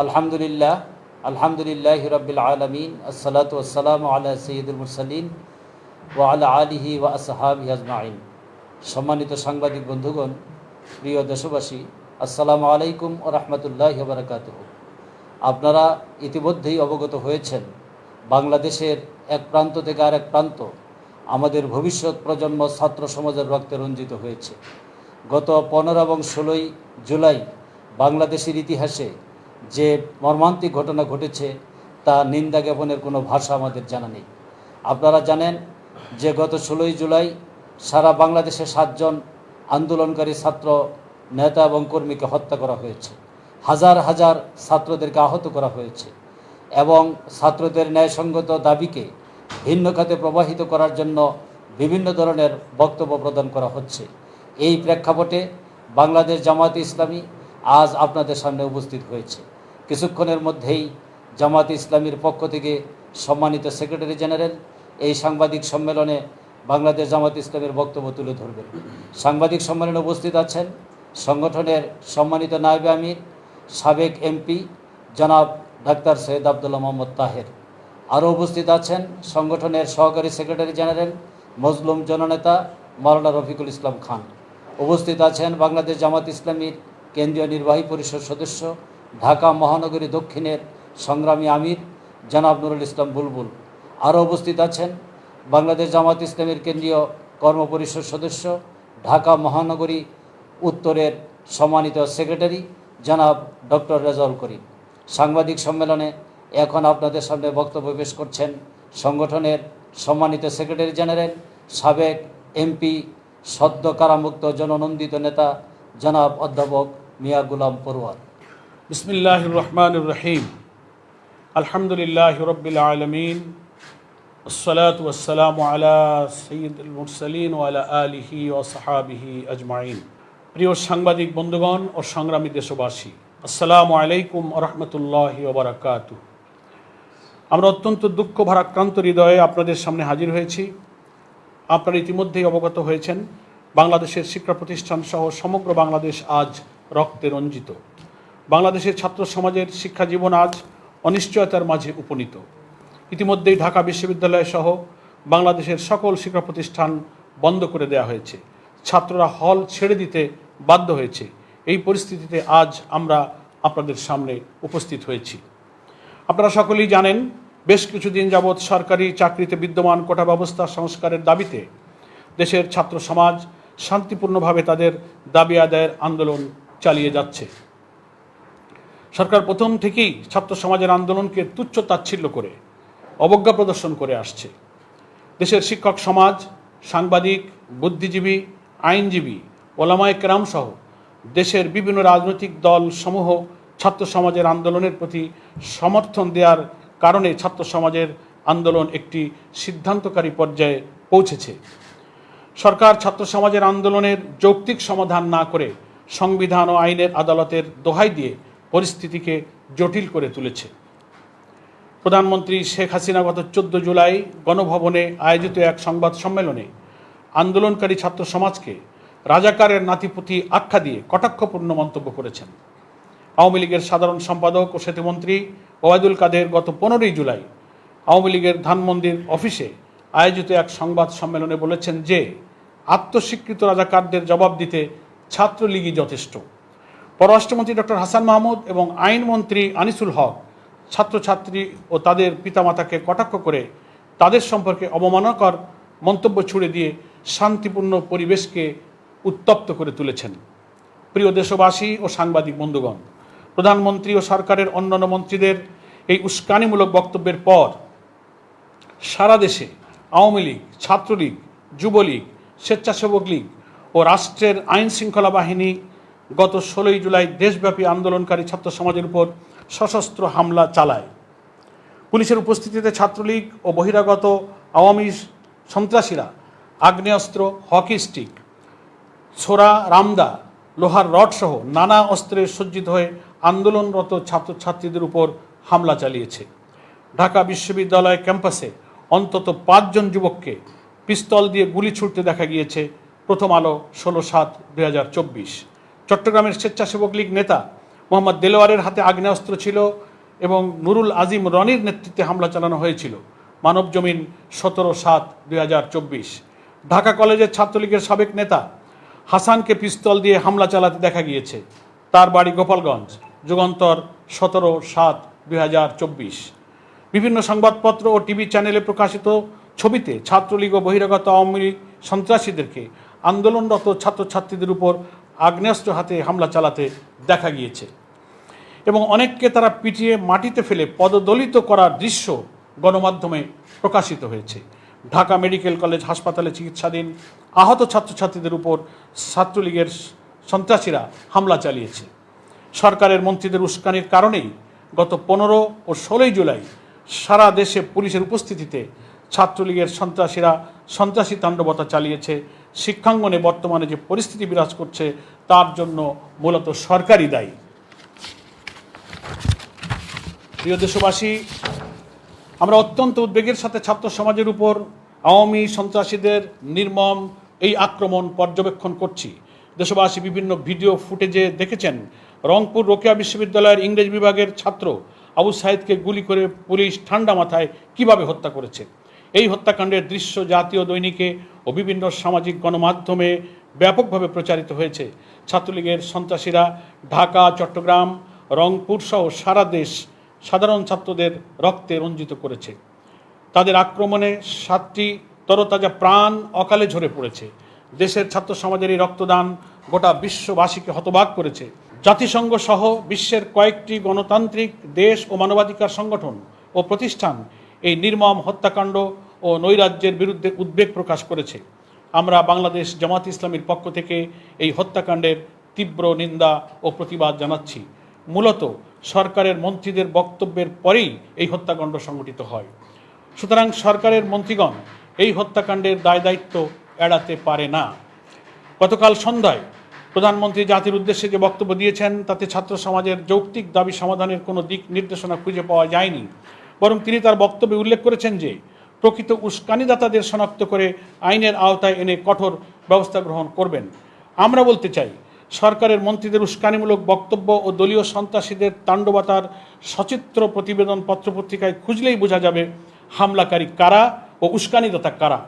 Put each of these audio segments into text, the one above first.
আলহামদুলিল্লাহ আলহামদুলিল্লাহ রবিল আলমিন, আসসালাত আসসালাম আলা সঈদুল মুরসালিন ও আলা আলিহি ওয়া আসহাবি আজমাইন। সম্মানিত সাংবাদিক বন্ধুগণ, প্রিয় দেশবাসী, আসসালামু আলাইকুম ও রহমতুল্লাহ বারকাত আপনারা ইতিমধ্যেই অবগত হয়েছেন, বাংলাদেশের এক প্রান্ত থেকে আরেক প্রান্ত আমাদের ভবিষ্যৎ প্রজন্ম ছাত্র সমাজের রক্তে রঞ্জিত হয়েছে। গত পনেরো এবং ষোলোই জুলাই বাংলাদেশের ইতিহাসে যে মর্মান্তিক ঘটনা ঘটেছে, তা নিন্দা জ্ঞাপনের কোনো ভাষা আমাদের জানা নেই। আপনারা জানেন যে গত ষোলোই জুলাই সারা বাংলাদেশে সাতজন আন্দোলনকারী ছাত্র, নেতা এবং কর্মীকে হত্যা করা হয়েছে। হাজার হাজার ছাত্রদেরকে আহত করা হয়েছে এবং ছাত্রদের ন্যায়সঙ্গত দাবিকে ভিন্ন খাতে প্রবাহিত করার জন্য বিভিন্ন ধরনের বক্তব্য প্রদান করা হচ্ছে। এই প্রেক্ষাপটে বাংলাদেশ জামায়াতে ইসলামী আজ আপনাদের সামনে উপস্থিত হয়েছে। কিছুক্ষণের মধ্যেই জামাত ইসলামীর পক্ষ থেকে সম্মানিত সেক্রেটারি জেনারেল এই সাংবাদিক সম্মেলনে বাংলাদেশ জামাত ইসলামের বক্তব্য তুলে ধরবেন। সাংবাদিক সম্মেলনে উপস্থিত আছেন সংগঠনের সম্মানিত নায়েবে আমির, সাবেক এমপি জনাব ডাক্তার সৈয়দ আবদুল্লাহ মোহাম্মদ তাহের। আরও উপস্থিত আছেন সংগঠনের সহকারী সেক্রেটারি জেনারেল, মজলুম জননেতা মাওলানা রফিকুল ইসলাম খান। উপস্থিত আছেন বাংলাদেশ জামাত ইসলামীর কেন্দ্রীয় নির্বাহী পরিষদ সদস্য, ঢাকা মহানগরী দক্ষিণের সংগ্রামী আমির, জনাব নুরুল ইসলাম বুলবুল। আরও উপস্থিত আছেন বাংলাদেশ জামাত ইসলামের কেন্দ্রীয় কর্মপরিষদ সদস্য, ঢাকা মহানগরী উত্তরের সম্মানিত সেক্রেটারি, জনাব ডক্টর রেজাউল করিম। সাংবাদিক সম্মেলনে এখন আপনাদের সামনে বক্তব্য পেশ করছেন সংগঠনের সম্মানিত সেক্রেটারি জেনারেল, সাবেক এমপি সদ্য কারামুক্ত জননন্দিত নেতা, জনাব অধ্যাপক মিয়া গুলাম পড়ুয়ার بسم الله الرحمن الرحيم الحمد لله رب العالمين والصلاة والسلام على سيد المرسلين وعلى آله وصحابه أجمعين প্রিয় সাংবাদিক বন্ধুগণ ও সংগ্রামী দেশবাসী আসসালামু আলাইকুম রহমতুল্লাহ ওবরাকাত আমরা অত্যন্ত দুঃখ ভারাক্রান্ত হৃদয়ে আপনাদের সামনে হাজির হয়েছি আপনারা ইতিমধ্যেই অবগত হয়েছেন বাংলাদেশের শিক্ষা প্রতিষ্ঠান সহ সমগ্র বাংলাদেশ আজ রক্তে রঞ্জিত। বাংলাদেশের ছাত্র সমাজের শিক্ষা জীবন আজ অনিশ্চয়তার মাঝে উপনীত। ইতিমধ্যেই ঢাকা বিশ্ববিদ্যালয় সহ বাংলাদেশের সকল শিক্ষা প্রতিষ্ঠান বন্ধ করে দেওয়া হয়েছে। ছাত্ররা হল ছেড়ে দিতে বাধ্য হয়েছে। এই পরিস্থিতিতে আজ আমরা আপনাদের সামনে উপস্থিত হয়েছি। আপনারা সকলেই জানেন, বেশ কিছুদিন যাবৎ সরকারি চাকরিতে বিদ্যমান কোটা ব্যবস্থা সংস্কারের দাবিতে দেশের ছাত্র সমাজ শান্তিপূর্ণভাবে তাদের দাবি আদায়ের আন্দোলন চালিয়ে যাচ্ছে। সরকার প্রথম থেকেই ছাত্র সমাজের আন্দোলনকে তুচ্ছ তাচ্ছিল্য করে, অবজ্ঞা প্রদর্শন করে আসছে। দেশের শিক্ষক সমাজ, সাংবাদিক, বুদ্ধিজীবী, আইনজীবী, ওলামায় কেরাম সহ দেশের বিভিন্ন রাজনৈতিক দল সমূহ ছাত্র সমাজের আন্দোলনের প্রতি সমর্থন দেওয়ার কারণে ছাত্র সমাজের আন্দোলন একটি সিদ্ধান্তকারী পর্যায়ে পৌঁছেছে। সরকার ছাত্র সমাজের আন্দোলনের যৌক্তিক সমাধান না করে সংবিধান ও আইনের আদালতের দোহাই দিয়ে পরিস্থিতিকে জটিল করে তুলেছে। প্রধানমন্ত্রী শেখ হাসিনা গত চোদ্দ জুলাই গণভবনে আয়োজিত এক সংবাদ সম্মেলনে আন্দোলনকারী ছাত্র সমাজকে রাজাকারের নাতিপুতি আখ্যা দিয়ে কটাক্ষপূর্ণ মন্তব্য করেছেন। আওয়ামী লীগের সাধারণ সম্পাদক ও সেতুমন্ত্রী ওবায়দুল কাদের গত পনেরোই জুলাই আওয়ামী লীগের ধানমন্দির অফিসে আয়োজিত এক সংবাদ সম্মেলনে বলেছেন যে, আত্মস্বীকৃত রাজাকারদের জবাব দিতে ছাত্রলীগই যথেষ্ট। পররাষ্ট্রমন্ত্রী ডক্টর হাসান মাহমুদ এবং আইনমন্ত্রী আনিসুল হক, ছাত্রছাত্রী ও তাদের পিতামাতাকে কটাক্ষ করে তাদের সম্পর্কে অবমাননাকর মন্তব্য ছুড়ে দিয়ে শান্তিপূর্ণ পরিবেশকে উত্তপ্ত করে তুলেছেন। প্রিয় দেশবাসী ও সাংবাদিক বন্ধুগণ, প্রধানমন্ত্রী ও সরকারের অন্যান্য মন্ত্রীদের এই উস্কানিমূলক বক্তব্যের পর সারা দেশে আওয়ামী লীগ, ছাত্রলীগ, যুবলীগ, স্বেচ্ছাসেবক লীগ ও রাষ্ট্রের আইন শৃঙ্খলা বাহিনী গত ষোলোই জুলাই দেশব্যাপী আন্দোলনকারী ছাত্র সমাজের উপর সশস্ত্র হামলা চালায়। পুলিশের উপস্থিতিতে ছাত্রলীগ ও বহিরাগত আওয়ামী সন্ত্রাসীরা আগ্নেয়াস্ত্র, হকি স্টিক, ছোড়া রামদা, লোহার রডসহ নানা অস্ত্রে সজ্জিত হয়ে আন্দোলনরত ছাত্রছাত্রীদের উপর হামলা চালিয়েছে। ঢাকা বিশ্ববিদ্যালয় ক্যাম্পাসে অন্তত পাঁচজন যুবককে পিস্তল দিয়ে গুলি ছুটতে দেখা গিয়েছে প্রথম আলো ষোলো সাত দুই হাজার চব্বিশ। চট্টগ্রামের স্বেচ্ছাসেবক লীগ নেতা মোহাম্মদ দেলোয়ারের হাতে আগ্নেয়াস্ত্র ছিল এবং নুরুল আজিম রনির নেতৃত্বে হামলা চালানো হয়েছিল। মানব জমিন সতেরো সাত দুই হাজার চব্বিশ। ঢাকা কলেজের ছাত্রলীগের সাবেক নেতা হাসানকে পিস্তল দিয়ে হামলা চালাতে দেখা গিয়েছে। তার বাড়ি গোপালগঞ্জ, যুগান্তর, সতেরো সাত দুই হাজার চব্বিশ। বিভিন্ন সংবাদপত্র ও টিভি চ্যানেলে প্রকাশিত ছবিতে ছাত্রলীগ ও বহিরাগত আওয়ামী সন্ত্রাসীদেরকে আন্দোলনরত ছাত্রছাত্রীদের উপর আগ্নেয়াস্ত্র হাতে হামলা চালাতে দেখা গিয়েছে। এবং অনেককে তারা পিটিয়ে মাটিতে ফেলে পদদলিত করার দৃশ্য গণমাধ্যমে প্রকাশিত হয়েছে। ঢাকা মেডিকেল কলেজ হাসপাতালে চিকিৎসাধীন আহত ছাত্রছাত্রীদের উপর ছাত্রলীগের সন্ত্রাসীরা হামলা চালিয়েছে। সরকারের মন্ত্রীদের উস্কানির কারণেই গত পনেরো ও ষোলোই জুলাই সারা দেশে পুলিশের উপস্থিতিতে ছাত্রলীগের সন্ত্রাসীরা সন্ত্রাসী তাণ্ডবতা চালিয়েছে শিক্ষাঙ্গনে বর্তমানে যে পরিস্থিতি বিরাজ করছে, তার জন্য মূলত সরকারই দায়ী। প্রিয় দেশবাসী, আমরা অত্যন্ত উদ্বেগের সাথে ছাত্র সমাজের উপর আওয়ামী সন্ত্রাসীদের নির্মম এই আক্রমণ পর্যবেক্ষণ করছি। দেশবাসী বিভিন্ন ভিডিও ফুটেজে দেখেছেন, রংপুর রোকেয়া বিশ্ববিদ্যালয়ের ইংরেজ বিভাগের ছাত্র আবু সাইদকে গুলি করে পুলিশ ঠান্ডা মাথায় কীভাবে হত্যা করেছে। এই হত্যাকাণ্ডের দৃশ্য জাতীয় দৈনিকে ও বিভিন্ন সামাজিক গণমাধ্যমে ব্যাপকভাবে প্রচারিত হয়েছে। ছাত্রলীগের সন্ত্রাসীরা ঢাকা, চট্টগ্রাম, রংপুর সহ সারা দেশ সাধারণ ছাত্রদের রক্তে রঞ্জিত করেছে। তাদের আক্রমণে সাতটি তরতাজা প্রাণ অকালে ঝরে পড়েছে। দেশের ছাত্র সমাজের এই রক্তদান গোটা বিশ্ববাসীকে হতবাক করেছে। জাতিসংঘ সহ বিশ্বের কয়েকটি গণতান্ত্রিক দেশ ও মানবাধিকার সংগঠন ও প্রতিষ্ঠান এই নির্মম হত্যাকাণ্ড ও নৈরাজ্যের বিরুদ্ধে উদ্বেগ প্রকাশ করেছে। আমরা বাংলাদেশ জামাত ইসলামীর পক্ষ থেকে এই হত্যাকাণ্ডের তীব্র নিন্দা ও প্রতিবাদ জানাচ্ছি। মূলত সরকারের মন্ত্রীদের বক্তব্যের পরেই এই হত্যাকাণ্ড সংঘটিত হয়। সুতরাং সরকারের মন্ত্রীগণ এই হত্যাকাণ্ডের দায় দায়িত্ব এড়াতে পারে না। গতকাল সন্ধ্যায় প্রধানমন্ত্রী জাতির উদ্দেশ্যে যে বক্তব্য দিয়েছেন, তাতে ছাত্র সমাজের যৌক্তিক দাবি সমাধানের কোনো দিক নির্দেশনা খুঁজে পাওয়া যায়নি। বরং তিনি তার বক্তব্যে উল্লেখ করেছেন যে প্রকৃত উস্কানিদাতাদের শনাক্ত করে আইনের আওতায় এনে কঠোর ব্যবস্থা গ্রহণ করবেন। আমরা বলতে চাই, সরকারের মন্ত্রীদের উস্কানিমূলক বক্তব্য ও দলীয় সন্ত্রাসীদের তাণ্ডবতার সচিত্র প্রতিবেদন পত্রপত্রিকায় খুঁজলেই বোঝা যাবে, হামলাকারী কারা ও উস্কানিদাতা কারা।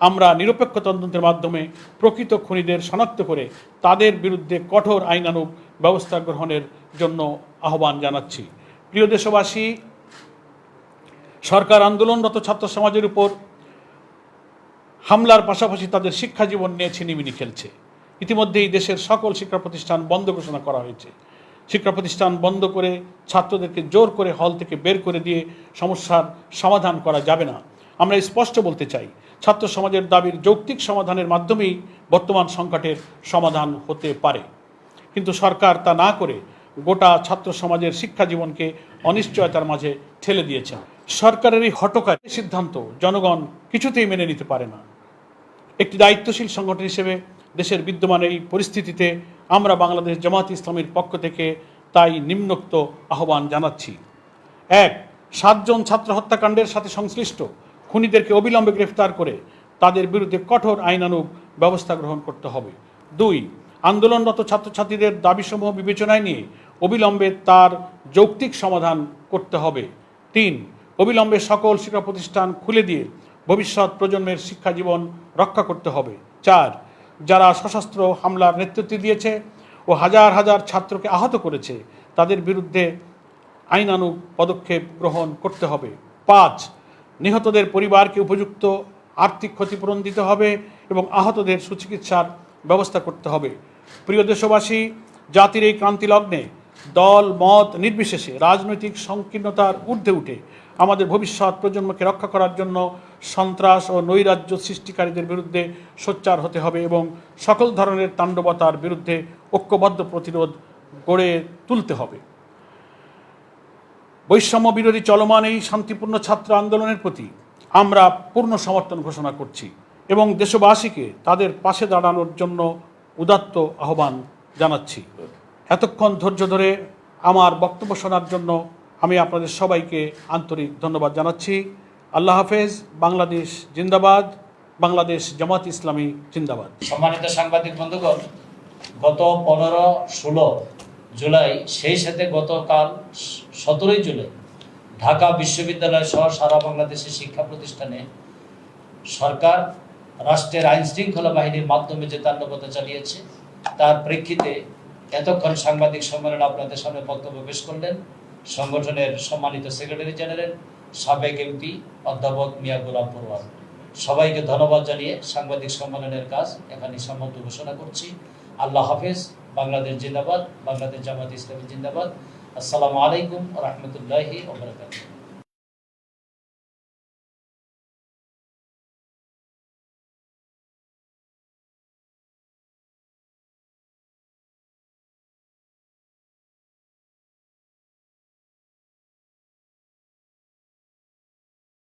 আমরা নিরপেক্ষ তদন্তের মাধ্যমে প্রকৃত খুনিদের শনাক্ত করে তাদের বিরুদ্ধে কঠোর আইনানুগ ব্যবস্থা গ্রহণের জন্য আহ্বান জানাচ্ছি। প্রিয় দেশবাসী সরকার আন্দোলনরত ছাত্র সমাজের উপর হামলার পাশাপাশি তাদের শিক্ষা জীবন নিয়ে ছিনিমিনি খেলছে। ইতিমধ্যেই দেশের সকল শিক্ষা প্রতিষ্ঠান বন্ধ ঘোষণা করা হয়েছে। শিক্ষা প্রতিষ্ঠান বন্ধ করে ছাত্রদেরকে জোর করে হল থেকে বের করে দিয়ে সমস্যার সমাধান করা যাবে না। আমরা স্পষ্ট বলতে চাই, ছাত্র সমাজের দাবির যৌক্তিক সমাধানের মাধ্যমেই বর্তমান সংকটের সমাধান হতে পারে। কিন্তু সরকার তা না করে গোটা ছাত্র সমাজের শিক্ষা জীবনকে অনিশ্চয়তার মাঝে ঠেলে দিয়েছেন সরকারের এই হটকারী সিদ্ধান্ত, জনগণ কিছুতেই মেনে নিতে পারে না। একটি দায়িত্বশীল সংগঠন হিসেবে দেশের বিদ্যমান এই পরিস্থিতিতে আমরা বাংলাদেশ জামাত ইসলামের পক্ষ থেকে তাই নিম্নোক্ত আহ্বান জানাচ্ছি। এক, সাতজন ছাত্র হত্যাকাণ্ডের সাথে সংশ্লিষ্ট খুনিদেরকে অবিলম্বে গ্রেফতার করে তাদের বিরুদ্ধে কঠোর আইনানুগ ব্যবস্থা গ্রহণ করতে হবে। দুই, আন্দোলনরত ছাত্রছাত্রীদের দাবিসমূহ বিবেচনায় নিয়ে অবিলম্বে তার যৌক্তিক সমাধান করতে হবে। তিন অবিলম্বে সকল শিক্ষা প্রতিষ্ঠান খুলে দিয়ে ভবিষ্যৎ প্রজন্মের শিক্ষা জীবন রক্ষা করতে হবে। চার, যারা সশস্ত্র হামলার নেতৃত্ব দিয়েছে ও হাজার হাজার ছাত্রকে আহত করেছে, তাদের বিরুদ্ধে আইনানুগ পদক্ষেপ গ্রহণ করতে হবে। পাঁচ, নিহতদের পরিবারকে উপযুক্ত আর্থিক ক্ষতিপূরণ দিতে হবে এবং আহতদের সুচিকিৎসার ব্যবস্থা করতে হবে। প্রিয় দেশবাসী, জাতির এই ক্রান্তি লগ্নে দল, মত নির্বিশেষে রাজনৈতিক সংকীর্ণতার ঊর্ধ্বে উঠে আমাদের ভবিষ্যৎ প্রজন্মকে রক্ষা করার জন্য সন্ত্রাস ও নৈরাজ্য সৃষ্টিকারীদের বিরুদ্ধে সোচ্চার হতে হবে এবং সকল ধরনের তাণ্ডবতার বিরুদ্ধে ঐক্যবদ্ধ প্রতিরোধ গড়ে তুলতে হবে। বৈষম্য বিরোধী চলমান এই শান্তিপূর্ণ ছাত্র আন্দোলনের প্রতি আমরা পূর্ণ সমর্থন ঘোষণা করছি এবং দেশবাসীকে তাদের পাশে দাঁড়ানোর জন্য উদাত্ত আহ্বান জানাচ্ছি। এতক্ষণ ধৈর্য ধরে আমার বক্তব্য শোনার জন্য আমি আপনাদের সবাইকে আন্তরিক ধন্যবাদ জানাচ্ছি। আল্লাহ হাফেজ, বাংলাদেশ জিন্দাবাদ, বাংলাদেশ জামাত ইসলামী জিন্দাবাদ। সম্মানিত সাংবাদিক বন্ধুগণ, গত পনেরো ষোলো জুলাই, সেই সাথে গতকাল সতেরোই জুলাই, ঢাকা বিশ্ববিদ্যালয় সহ সারা বাংলাদেশের শিক্ষা প্রতিষ্ঠানে সরকার রাষ্ট্রের আইন শৃঙ্খলা বাহিনীর মাধ্যমে যে তাণ্ডবতা চালিয়েছে, তার প্রেক্ষিতে এতক্ষণ সাংবাদিক সম্মেলন আপনাদের সামনে বক্তব্য পেশ করলেন। সংগঠনের সম্মানিত সেক্রেটারি জেনারেল, সাবেক এমপি, অধ্যাপক মিয়া গোলাম পড়ুয়ার সবাইকে ধন্যবাদ জানিয়ে সাংবাদিক সম্মেলনের কাজ এখানে সম্মত ঘোষণা করছি। আল্লাহ হাফেজ, বাংলাদেশ জিন্দাবাদ, বাংলাদেশ জামাত ইসলামী জিন্দাবাদ। আসসালামু আলাইকুম রহমতুল্লাহি ওবরাকাতুহ